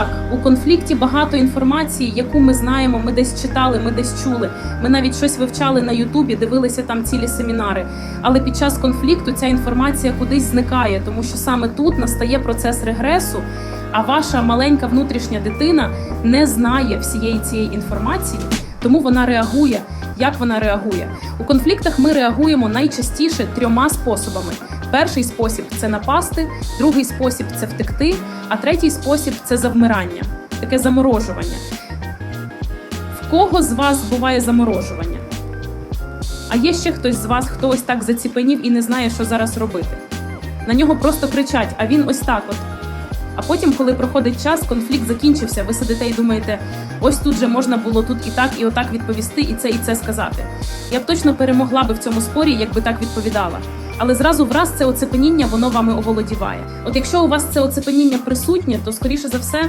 Так, у конфлікті багато інформації, яку ми знаємо, ми десь читали, ми десь чули. Ми навіть щось вивчали на Ютубі, дивилися там цілі семінари. Але під час конфлікту ця інформація кудись зникає, тому що саме тут настає процес регресу. А ваша маленька внутрішня дитина не знає всієї цієї інформації, тому вона реагує. Як вона реагує у конфліктах? Ми реагуємо найчастіше трьома способами: перший спосіб це напасти, другий спосіб це втекти, а третій спосіб це завмирання, таке заморожування. В кого з вас буває заморожування? А є ще хтось з вас, хто ось так заціпенів і не знає, що зараз робити. На нього просто кричать, а він ось так от. А потім, коли проходить час, конфлікт закінчився, ви сидите і думаєте, ось тут же можна було тут і так, і отак відповісти, і це, і це сказати. Я б точно перемогла би в цьому спорі, якби так відповідала. Але зразу враз це оцепеніння, воно вами оволодіває. От якщо у вас це оцепеніння присутнє, то скоріше за все